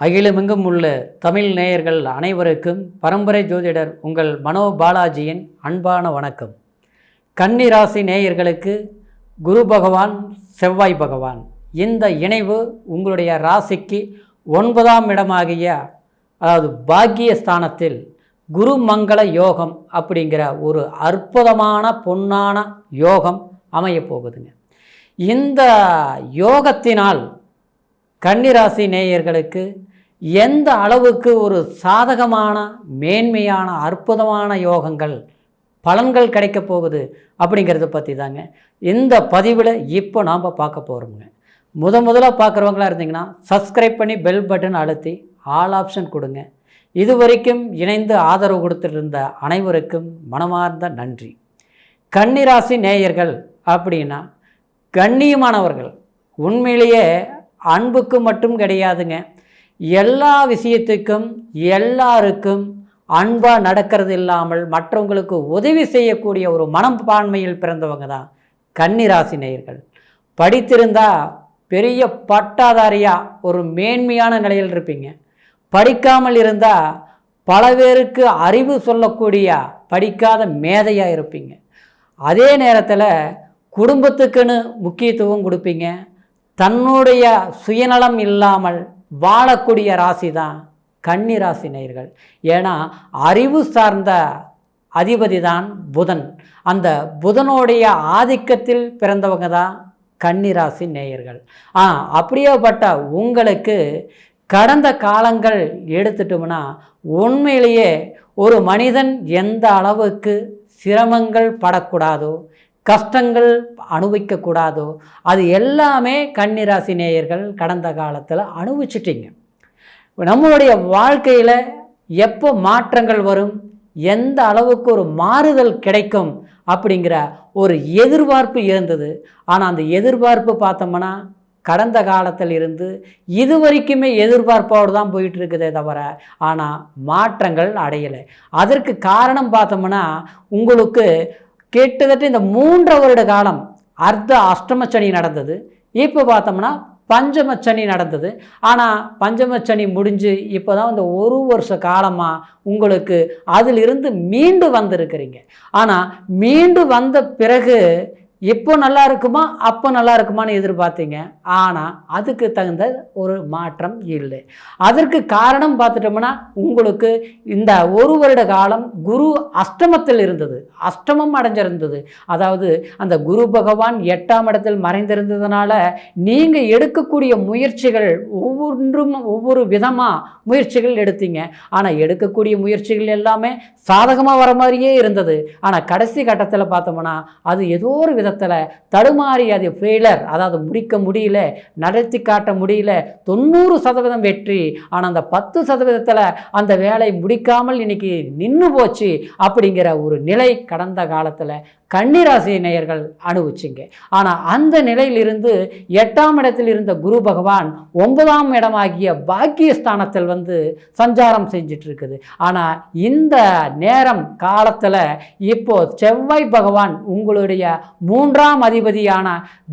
அகிலமெங்கும் உள்ள தமிழ் நேயர்கள் அனைவருக்கும் பரம்பரை ஜோதிடர் உங்கள் மனோ பாலாஜியின் அன்பான வணக்கம். கன்னிராசி நேயர்களுக்கு குரு பகவான் செவ்வாய் பகவான். இந்த இணைவு உங்களுடைய ராசிக்கு ஒன்பதாம் இடமாகிய அதாவது பாக்கிய ஸ்தானத்தில் குரு மங்கள யோகம் அப்படிங்கிற ஒரு அற்புதமான பொன்னான யோகம் அமையப் போகுதுங்க இந்த யோகத்தினால் கன்னிராசி நேயர்களுக்கு எந்த அளவுக்கு ஒரு சாதகமான மேன்மையான அற்புதமான யோகங்கள் பலன்கள் கிடைக்க போகுது அப்படிங்கிறத பற்றி தாங்க. இந்த பதிவில் இப்போ நாம் பார்க்க போகிறோமுங்க முத முதலாக பார்க்குறவங்களா இருந்தீங்கன்னா சப்ஸ்கிரைப் பண்ணி பெல் பட்டன் அழுத்தி ஆல் ஆப்ஷன் கொடுங்க. இது வரைக்கும் இணைந்து ஆதரவு கொடுத்துருந்த அனைவருக்கும் மனமார்ந்த நன்றி. கன்னிராசி நேயர்கள் அப்படின்னா கண்ணியமானவர்கள். உண்மையிலேயே அன்புக்கு மட்டும் கிடையாதுங்க. எல்லா விஷயத்துக்கும் எல்லாருக்கும் அன்பாக நடக்கிறது இல்லாமல் மற்றவங்களுக்கு உதவி செய்யக்கூடிய ஒரு மனப்பான்மையில் பிறந்தவங்க தான் கன்னிராசி நேயர்கள் படித்திருந்தால் பெரிய பட்டாதாரியாக ஒரு மேன்மையான நிலையில் இருப்பீங்க. படிக்காமல் இருந்தால் பல பேருக்கு அறிவு சொல்லக்கூடிய படிக்காத மேதையாக இருப்பீங்க. அதே நேரத்தில் குடும்பத்துக்குன்னு முக்கியத்துவம் கொடுப்பீங்க. தன்னுடைய சுயநலம் இல்லாமல் வாழக்கூடிய ராசி தான் கன்னி ராசி நேயர்கள். ஏன்னா அறிவு சார்ந்த அதிபதி தான் புதன். அந்த புதனுடைய ஆதிக்கத்தில் பிறந்தவங்க தான் கன்னிராசி நேயர்கள். ஆ அப்படியேப்பட்ட உங்களுக்கு கடந்த காலங்கள் எடுத்துட்டோம்னா உண்மையிலேயே ஒரு மனிதன் எந்த அளவுக்கு சிரமங்கள் படக்கூடாதோ கஷ்டங்கள் அனுபவிக்கக்கூடாதோ அது எல்லாமே கன்னிராசி நேயர்கள் கடந்த காலத்தில் அனுபவிச்சிட்டிங்க. நம்மளுடைய வாழ்க்கையில் எப்போ மாற்றங்கள் வரும் எந்த அளவுக்கு ஒரு மாறுதல் கிடைக்கும் அப்படிங்கிற ஒரு எதிர்பார்ப்பு இருந்தது. ஆனால் அந்த எதிர்பார்ப்பு பார்த்தோம்னா கடந்த காலத்தில் இருந்து இது வரைக்குமே எதிர்பார்ப்போடு தான் போயிட்டு இருக்குதே தவிர ஆனால் மாற்றங்கள் அடையலை. அதற்கு காரணம் பார்த்தோம்னா உங்களுக்கு கிட்டத்தட்ட இந்த மூன்று வருட காலம் அர்த்த சனி நடந்தது. இப்போ பார்த்தோம்னா பஞ்சம சனி நடந்தது. ஆனால் பஞ்சம சனி முடிஞ்சு இப்போ தான் இந்த ஒரு வருஷ காலமாக உங்களுக்கு அதிலிருந்து மீண்டு வந்திருக்கிறீங்க. ஆனால் மீண்டு வந்த பிறகு எப்போ நல்லா இருக்குமா அப்போ நல்லா இருக்குமான்னு எதிர்பார்த்தீங்க. ஆனால் அதுக்கு தகுந்த ஒரு மாற்றம் இல்லை. அதற்கு காரணம் பார்த்துட்டோம்னா உங்களுக்கு இந்த ஒரு வருட காலம் குரு அஷ்டமத்தில் இருந்தது. அஷ்டமம் அடைஞ்சிருந்தது. அதாவது அந்த குரு பகவான் எட்டாம் இடத்தில் மறைந்திருந்ததுனால நீங்கள் எடுக்கக்கூடிய முயற்சிகள் ஒவ்வொன்றும் ஒவ்வொரு விதமாக முயற்சிகள் எடுத்தீங்க. ஆனால் எடுக்கக்கூடிய முயற்சிகள் எல்லாமே சாதகமாக வர மாதிரியே இருந்தது. ஆனால் கடைசி கட்டத்தில் பார்த்தோம்னா அது ஏதோ ஒரு விதத்தில் தடுமாறி அது ஃபெயிலர் அதாவது முடிக்க முடியல நடத்தி காட்ட முடியல தொண்ணூறு சதவீதம் வெற்றி. ஆனால் அந்த பத்து சதவீதத்தில் அந்த வேலை முடிக்காமல் இன்றைக்கி நின்று போச்சு அப்படிங்கிற ஒரு நிலை கடந்த காலத்தில் கன்னிராசி நேயர்கள் அனுபவிச்சிங்க. ஆனால் அந்த நிலையிலிருந்து எட்டாம் இடத்தில் இருந்த குரு பகவான் ஒன்பதாம் இடமாகிய பாக்கியஸ்தானத்தில் வந்து சஞ்சாரம் செஞ்சிட்டு இருக்குது ஆனால் இந்த நேரம் காலத்தில் இப்போ செவ்வாய் பகவான் உங்களுடைய மூ மூன்றாம் அதிபதியான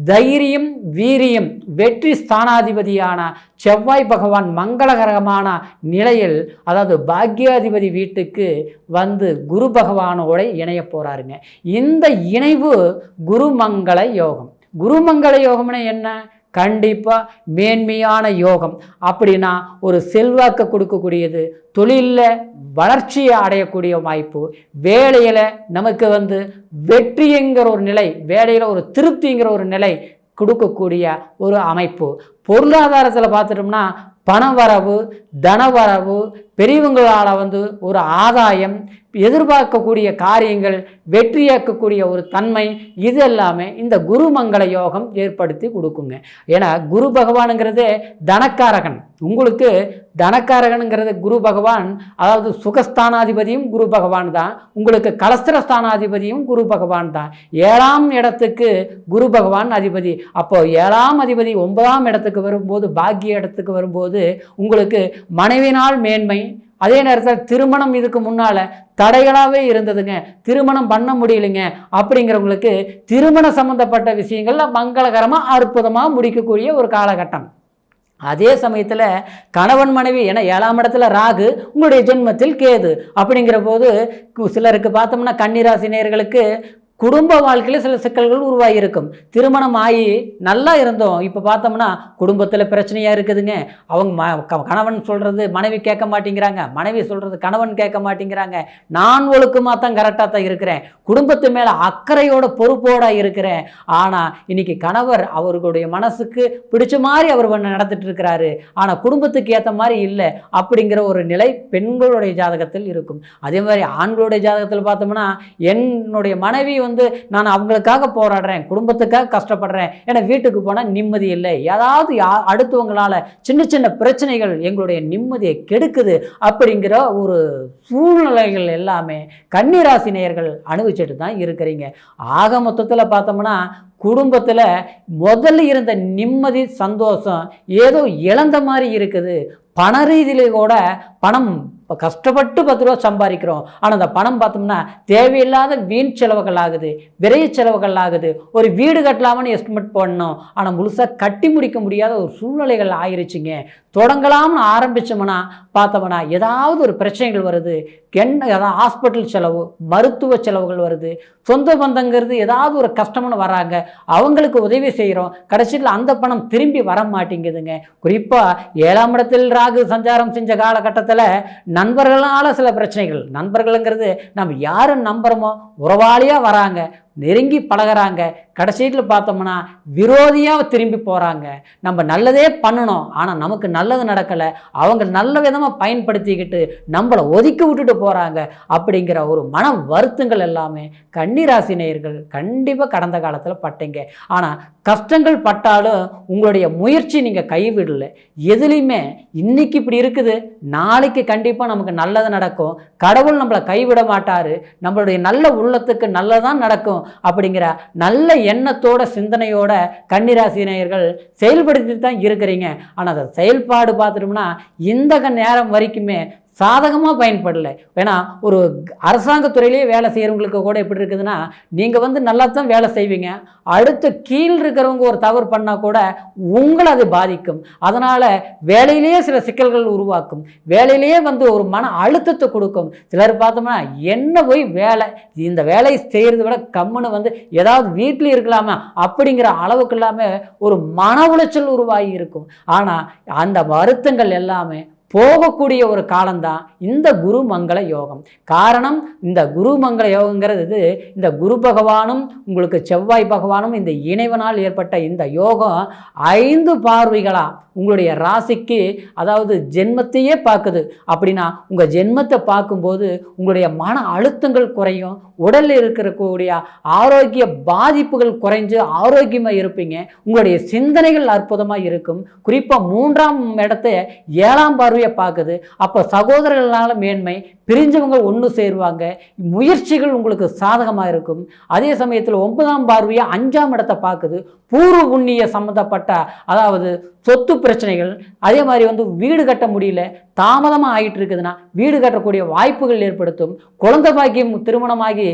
தைரியம் வீரியம் வெற்றி ஸ்தானாதிபதியான செவ்வாய் பகவான் மங்களகரமான நிலையில் அதாவது பாக்யாதிபதி வீட்டுக்கு வந்து குரு பகவானோட இணைய போகிறாருங்க இந்த இணைவு குருமங்கள யோகம். குருமங்கள யோகம்னா என்ன? கண்டிப்பாக மேன்மையான யோகம். அப்படின்னா ஒரு செல்வாக்கை கொடுக்கக்கூடியது தொழிலில் வளர்ச்சியை அடையக்கூடிய வாய்ப்பு வேலையில் நமக்கு வந்து வெற்றிங்கிற ஒரு நிலை வேலையில் ஒரு திருப்திங்கிற ஒரு நிலை கொடுக்கக்கூடிய ஒரு அமைப்பு. பொருளாதாரத்தில் பார்த்துட்டோம்னா பணவரவு தனவரவு பெரியவங்களால் வந்து ஒரு ஆதாயம் எதிர்பார்க்கக்கூடிய காரியங்கள் வெற்றியாக்கக்கூடிய ஒரு தன்மை இது எல்லாமே இந்த குருமங்கள யோகம் ஏற்படுத்தி கொடுக்குங்க. ஏன்னா குரு பகவானுங்கிறதே தனக்காரகன். உங்களுக்கு தனக்காரகனுங்கிறது குரு பகவான் அதாவது சுகஸ்தானாதிபதியும் குரு பகவான் தான். உங்களுக்கு கலஸ்திரஸ்தானாதிபதியும் குரு பகவான் தான். ஏழாம் இடத்துக்கு குரு பகவான் அதிபதி. அப்போ ஏழாம் அதிபதி ஒன்பதாம் இடத்துக்கு வரும்போது பாக்கிய இடத்துக்கு வரும்போது உங்களுக்கு மனைவினால் மேன்மை அதே நேரத்தில் திருமணம் இதுக்கு முன்னால் தடைகளாகவே இருந்ததுங்க. திருமணம் பண்ண முடியலைங்க. அப்படிங்கிறவங்களுக்கு திருமண சம்மந்தப்பட்ட விஷயங்களில் மங்களகரமாக அற்புதமாக முடிக்கக்கூடிய ஒரு காலகட்டம். அதே சமயத்தில் கணவன் மனைவி ஏன்னா ஏழாம் இடத்துல ராகு உங்களுடைய ஜென்மத்தில் கேது. அப்படிங்கிற போது சிலருக்கு பார்த்தோம்னா கன்னிராசி நேயர்களுக்கு குடும்ப வாழ்க்கையில் சில சிக்கல்கள் உருவாகி இருக்கும் திருமணம் ஆகி நல்லா இருந்தோம். இப்போ பார்த்தோம்னா குடும்பத்தில் பிரச்சனையாக இருக்குதுங்க. அவங்க ம க- கணவன் சொல்கிறது மனைவி கேட்க மாட்டேங்கிறாங்க. மனைவி சொல்கிறது கணவன் கேட்க மாட்டேங்கிறாங்க. நான் ஒழுக்கமாக தான் கரெக்டாக தான் இருக்கிறேன். குடும்பத்து மேலே அக்கறையோட பொறுப்போட இருக்கிறேன். ஆனால் இன்னைக்கு கணவர் அவர்களுடைய மனசுக்கு பிடிச்ச மாதிரி அவர் வந்து நடந்துட்டு இருக்கிறாரு. ஆனால் குடும்பத்துக்கு ஏற்ற மாதிரி இல்லை அப்படிங்கிற ஒரு நிலை பெண்களுடைய ஜாதகத்தில் இருக்கும். அதே மாதிரி ஆண்களுடைய ஜாதகத்தில் பார்த்தோம்னா என்னுடைய மனைவி வந்து நான் அவங்களுக்காக போராடுறேன் குடும்பத்துக்காக கஷ்டப்படுறேன் ஏன்னா வீட்டுக்கு போனால் நிம்மதி இல்லை. ஏதாவது அடுத்தவங்களால் அடுத்தவங்களால சின்ன சின்ன பிரச்சனைகள் எங்களுடைய நிம்மதியை கெடுக்குது அப்படிங்கிற ஒரு சூழ்நிலைகள் எல்லாமே கன்னிராசி நேயர்கள் அனுபவிச்சுட்டு தான் இருக்கிறீங்க. ஆக மொத்தத்தில் பார்த்தோம்னா குடும்பத்தில் முதல்ல இருந்த நிம்மதி சந்தோஷம் ஏதோ இழந்த மாதிரி இருக்குது. பண ரீதியில கூட பணம் இப்போ கஷ்டப்பட்டு பத்து ரூபா சம்பாதிக்கிறோம். ஆனால் அந்த பணம் பார்த்தோம்னா தேவையில்லாத வீண் செலவுகள் ஆகுது விரைய செலவுகள் ஆகுது. ஒரு வீடு கட்டலாமன்னு எஸ்டிமேட் பண்ணோம் ஆனால் முழுசாக கட்டி முடிக்க முடியாத ஒரு சூழ்நிலைகள் ஆயிருச்சுங்க. தொடங்கலாம்னு ஆரம்பித்தோம்னா பார்த்தோம்னா ஏதாவது ஒரு பிரச்சனைகள் வருது. என்ன அதாவது ஹாஸ்பிட்டல் செலவு மருத்துவ செலவுகள் வருது. சொந்த பந்தங்கிறது ஏதாவது ஒரு கஷ்டம்னு வராங்க. அவங்களுக்கு உதவி செய்கிறோம் கடைசியில் அந்த பணம் திரும்பி வர மாட்டேங்குதுங்க. குறிப்பாக ஏழாம் இடத்தில் ராகு சஞ்சாரம் செஞ்ச காலகட்டத்தில் நண்பர்களால் சில பிரச்சனைகள். நண்பர்களுங்கிறது நம்ம யாரை நம்புகிறோமோ உறவாளியாக வராங்க. நெருங்கி பழகுறாங்க. கடைசியில் பார்த்தோம்னா விரோதியாக திரும்பி போகிறாங்க நம்ம நல்லதே பண்ணணும் ஆனால் நமக்கு நல்லது நடக்கலை. அவங்க நல்ல விதமாக பயன்படுத்திக்கிட்டு நம்மளை ஒதுக்கி விட்டுட்டு போகிறாங்க அப்படிங்கிற ஒரு மன வருத்தங்கள் எல்லாமே கன்னிராசி நேயர்கள் கண்டிப்பாக கடந்த காலத்தில் பட்டீங்க. ஆனால் கஷ்டங்கள் பட்டாலும் உங்களுடைய முயற்சி நீங்கள் கைவிடல. எதுலேயுமே இன்றைக்கி இப்படி இருக்குது. நாளைக்கு கண்டிப்பாக நமக்கு நல்லது நடக்கும். கடவுள் நம்மளை கைவிட மாட்டார். நம்மளுடைய நல்ல உள்ளத்துக்கு நல்லதான் நடக்கும். அப்படிங்கிற நல்ல எண்ணத்தோட சிந்தனையோட கன்னிராசி நேயர்கள் செயல்படுத்திட்டு தான் இருக்கிறீங்க. ஆனால் அந்த செயல்பாடு பார்த்துட்டோம்னா இந்த நேரம் வரைக்குமே சாதகமாக பயன்படலை. ஏன்னா ஒரு அரசாங்கத்துறையிலேயே வேலை செய்கிறவங்களுக்கு கூட எப்படி இருக்குதுன்னா நீங்கள் வந்து நல்லா தான் வேலை செய்வீங்க. அடுத்து கீழ் இருக்கிறவங்க ஒரு தவறு பண்ணால் கூட உங்களை அது பாதிக்கும். அதனால் வேலையிலேயே சில சிக்கல்கள் உருவாக்கும். வேலையிலேயே வந்து ஒரு மன அழுத்தத்தை கொடுக்கும். சிலர் பார்த்தோம்னா என்ன போய் வேலை இந்த வேலையை செய்கிறத விட கம்முன்னு வந்து ஏதாவது வீட்டில் இருக்கலாமா அப்படிங்கிற அளவுக்கு இல்லாமல் ஒரு மன உளைச்சல் உருவாகி இருக்கும். ஆனால் அந்த வருத்தங்கள் எல்லாமே போகக்கூடிய ஒரு காலம்தான் இந்த குரு மங்கள யோகம். காரணம் இந்த குரு மங்கள யோகங்கிறது இந்த குரு பகவானும் உங்களுக்கு செவ்வாய் பகவானும் இந்த இணைவனால் ஏற்பட்ட இந்த யோகம் ஐந்து பார்வைகளாக உங்களுடைய ராசிக்கு அதாவது ஜென்மத்தையே பார்க்குது. அப்படின்னா உங்கள் ஜென்மத்தை பார்க்கும்போது உங்களுடைய மன அழுத்தங்கள் குறையும் உடலில் இருக்கக்கூடிய ஆரோக்கிய பாதிப்புகள் குறைஞ்சு ஆரோக்கியமாக இருப்பீங்க உங்களுடைய சிந்தனைகள் அற்புதமாக இருக்கும். குறிப்பாக மூன்றாம் இடத்தை ஏழாம் பார்வை பார்வையை பார்க்குது. அப்போ சகோதரர்களால் மேன்மை பிரிஞ்சவங்க ஒன்று சேருவாங்க. முயற்சிகள் உங்களுக்கு சாதகமாக இருக்கும். அதே சமயத்தில் ஒன்பதாம் பார்வையை அஞ்சாம் இடத்தை பார்க்குது. பூர்வ புண்ணிய சம்மந்தப்பட்ட அதாவது சொத்து பிரச்சனைகள் அதே மாதிரி வந்து வீடு கட்ட முடியல தாமதமாக ஆகிட்டு இருக்குதுன்னா வீடு கட்டக்கூடிய வாய்ப்புகள் ஏற்படுத்தும். குழந்தை பாக்கியம் திருமணமாகி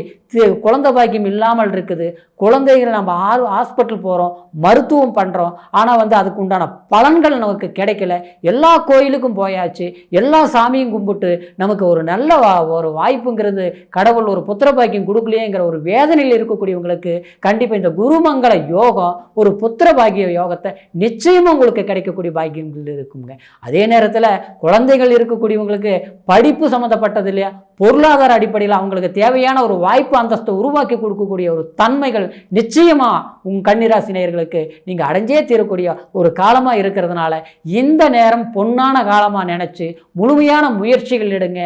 குழந்தை பாக்கியம் இல்லாமல் இருக்குது. குழந்தைகள் நம்ம ஆ ஹாஸ்பிட்டல் போகிறோம் மருத்துவம் பண்ணுறோம் ஆனால் வந்து அதுக்கு உண்டான பலன்கள் நமக்கு கிடைக்கல. எல்லா கோயிலுக்கும் போய் போயாச்சு. எல்லா சாமியும் கும்பிட்டு நமக்கு ஒரு நல்ல ஒரு வாய்ப்புங்கிறது கடவுள் ஒரு புத்திர பாக்கியம் கொடுக்கலையேங்கிற ஒரு வேதனையில் இருக்கக்கூடியவங்களுக்கு கண்டிப்பாக இந்த குருமங்கள யோகம் ஒரு புத்திர பாக்கிய யோகத்தை நிச்சயமாக உங்களுக்கு கிடைக்கக்கூடிய பாக்கியங்கள் இருக்குங்க. அதே நேரத்தில் குழந்தைகள் இருக்கக்கூடியவங்களுக்கு படிப்பு சம்மந்தப்பட்டது இல்லையா? பொருளாதார அடிப்படையில் அவங்களுக்கு தேவையான ஒரு வாய்ப்பு அந்தஸ்தை உருவாக்கி கொடுக்கக்கூடிய ஒரு தன்மைகள் நிச்சயமாக உங்கள் கன்னிராசி நேயர்களுக்கு நீங்கள் அடைஞ்சே தீரக்கூடிய ஒரு காலமாக இருக்கிறதுனால இந்த நேரம் பொன்னான காலமாக நினச்சி முழுமையான முயற்சிகள் எடுங்க.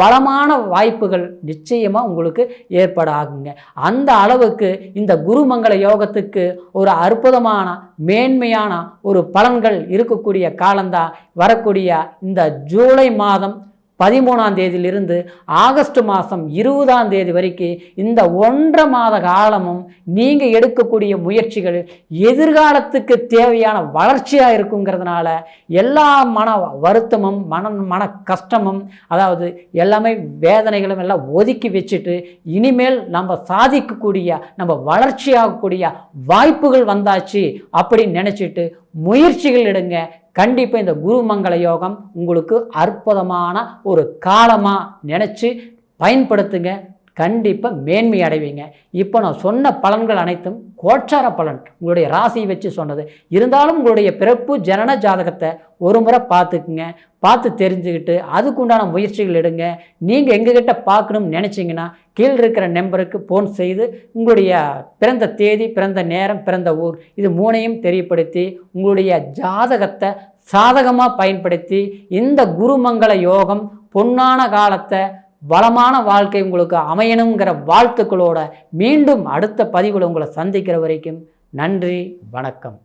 வளமான வாய்ப்புகள் நிச்சயமாக உங்களுக்கு ஏற்பட ஆகுங்க. அந்த அளவுக்கு இந்த குருமங்கள யோகத்துக்கு ஒரு அற்புதமான மேன்மையான ஒரு பலன்கள் இருக்கக்கூடிய காலந்தான் வரக்கூடிய இந்த ஜூலை மாதம் பதிமூணாம் தேதியிலிருந்து ஆகஸ்ட் மாதம் இருபதாம் தேதி வரைக்கும் இந்த ஒன்றரை மாத காலமும் நீங்கள் எடுக்கக்கூடிய முயற்சிகள் எதிர்காலத்துக்கு தேவையான வளர்ச்சியாக இருக்குங்கிறதுனால எல்லா மன வருத்தமும் மன மன கஷ்டமும் அதாவது எல்லாமே வேதனைகளும் எல்லாம் ஒதுக்கி வச்சுட்டு இனிமேல் நம்ம சாதிக்கக்கூடிய நம்ம வளர்ச்சியாகக்கூடிய வாய்ப்புகள் வந்தாச்சு அப்படின்னு நினச்சிட்டு முயற்சிகள் எடுங்க. கண்டிப்பாக இந்த குருமங்கள யோகம் உங்களுக்கு அற்புதமான ஒரு காலமாக நினச்சி பயன்படுத்துங்க. கண்டிப்பாக மேன்மை அடைவீங்க. இப்போ நான் சொன்ன பலன்கள் அனைத்தும் கோச்சார பலன். உங்களுடைய ராசியை வச்சு சொன்னது. இருந்தாலும் உங்களுடைய பிறப்பு ஜனன ஜாதகத்தை ஒரு முறை பார்த்துக்குங்க. பார்த்து தெரிஞ்சுக்கிட்டு அதுக்குண்டான முயற்சிகள் எடுங்க. நீங்கள் எங்ககிட்ட பார்க்கணும்னு நினச்சிங்கன்னா கீழே இருக்கிற நம்பருக்கு ஃபோன் செய்து உங்களுடைய பிறந்த தேதி பிறந்த நேரம் பிறந்த ஊர் இது மூணையும் தெரியப்படுத்தி உங்களுடைய ஜாதகத்தை சாதகமாக பயன்படுத்தி இந்த குருமங்கள யோகம் பொன்னான காலத்தை வளமான வாழ்க்கை உங்களுக்கு அமையணுங்கிற வாழ்த்துக்களோட மீண்டும் அடுத்த பதிவில் உங்களை சந்திக்கிற வரைக்கும் நன்றி வணக்கம்.